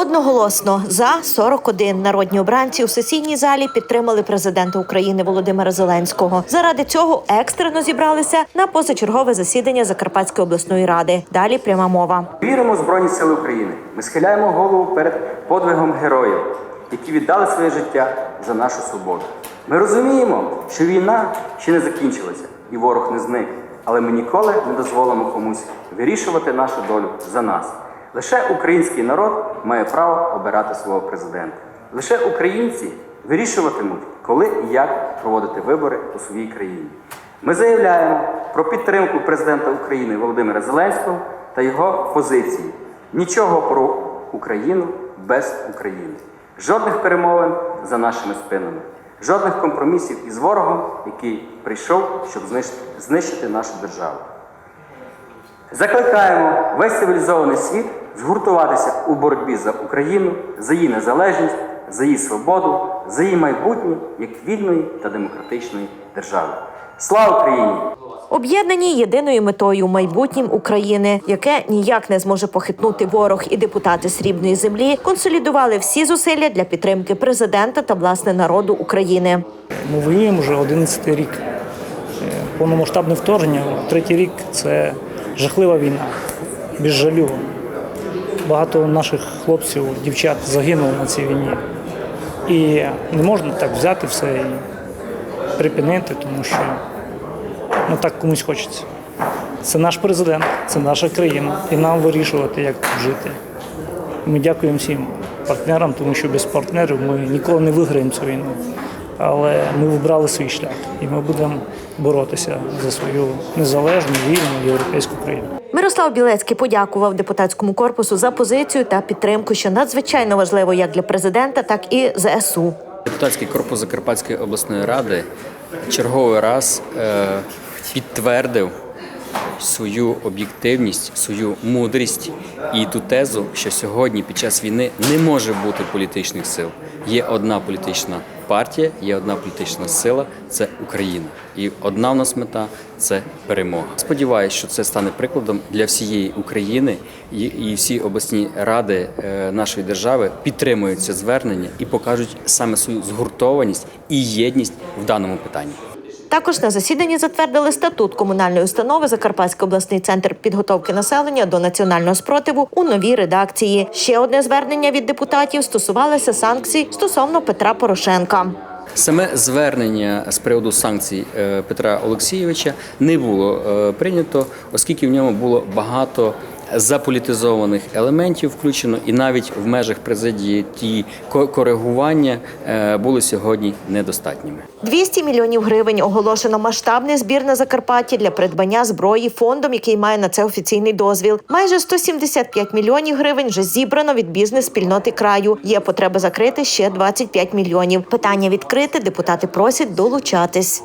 Одноголосно за 41 народні обранці у сесійній залі підтримали президента України Володимира Зеленського. Заради цього екстрено зібралися на позачергове засідання Закарпатської обласної ради. Далі пряма мова. Віримо в Збройні Сили України. Ми схиляємо голову перед подвигом героїв, які віддали своє життя за нашу свободу. Ми розуміємо, що війна ще не закінчилася і ворог не зник, але ми ніколи не дозволимо комусь вирішувати нашу долю за нас. Лише український народ має право обирати свого президента. Лише українці вирішуватимуть, коли і як проводити вибори у своїй країні. Ми заявляємо про підтримку президента України Володимира Зеленського та його позиції. Нічого про Україну без України. Жодних перемовин за нашими спинами, жодних компромісів із ворогом, який прийшов, щоб знищити, нашу державу. Закликаємо весь цивілізований світ згуртуватися у боротьбі за Україну, за її незалежність, за її свободу, за її майбутнє як вільної та демократичної держави. Слава Україні! Об'єднані єдиною метою майбутнім України, яке ніяк не зможе похитнути ворог і депутати срібної землі, консолідували всі зусилля для підтримки президента та власне народу України. Ми воюємо вже 11 рік. Е, Повномасштабне вторгнення, третій рік це жахлива війна, без жалю. Багато наших хлопців, дівчат загинуло на цій війні. І не можна так взяти все і припинити, тому що ну, так комусь хочеться. Це наш президент, це наша країна, і нам вирішувати, як тут жити. Ми дякуємо всім партнерам, тому що без партнерів ми ніколи не виграємо цю війну. Але ми вибрали свій шлях, і ми будемо боротися за свою незалежну, вільну європейську країну. Мирослав Білецький подякував депутатському корпусу за позицію та підтримку, що надзвичайно важливо як для президента, так і ЗСУ. Депутатський корпус Закарпатської обласної ради черговий раз е, підтвердив свою об'єктивність, свою мудрість і ту тезу, що сьогодні під час війни не може бути політичних сил. Є одна політична партія, є одна політична сила це Україна. І одна в нас мета це перемога. Сподіваюсь, що це стане прикладом для всієї України і, всі обласні ради е, нашої держави підтримують це звернення і покажуть саме свою згуртованість і єдність в даному питанні. Також на засіданні затвердили статут комунальної установи Закарпатський обласний центр підготовки населення до національного спротиву у новій редакції. Ще одне звернення від депутатів стосувалося санкцій стосовно Петра Порошенка. Саме звернення з приводу санкцій е, Петра Олексійовича не було е, прийнято, оскільки в ньому було багато заполітизованих елементів включено, і навіть в межах президії ті коригування е, були сьогодні недостатніми. 200 мільйонів гривень оголошено масштабний збір на Закарпатті для придбання зброї фондом, який має на це офіційний дозвіл. Майже 175 мільйонів гривень вже зібрано від бізнес-спільноти краю. Є потреба закрити ще 25 мільйонів. Питання відкрите. Депутати просять долучатись.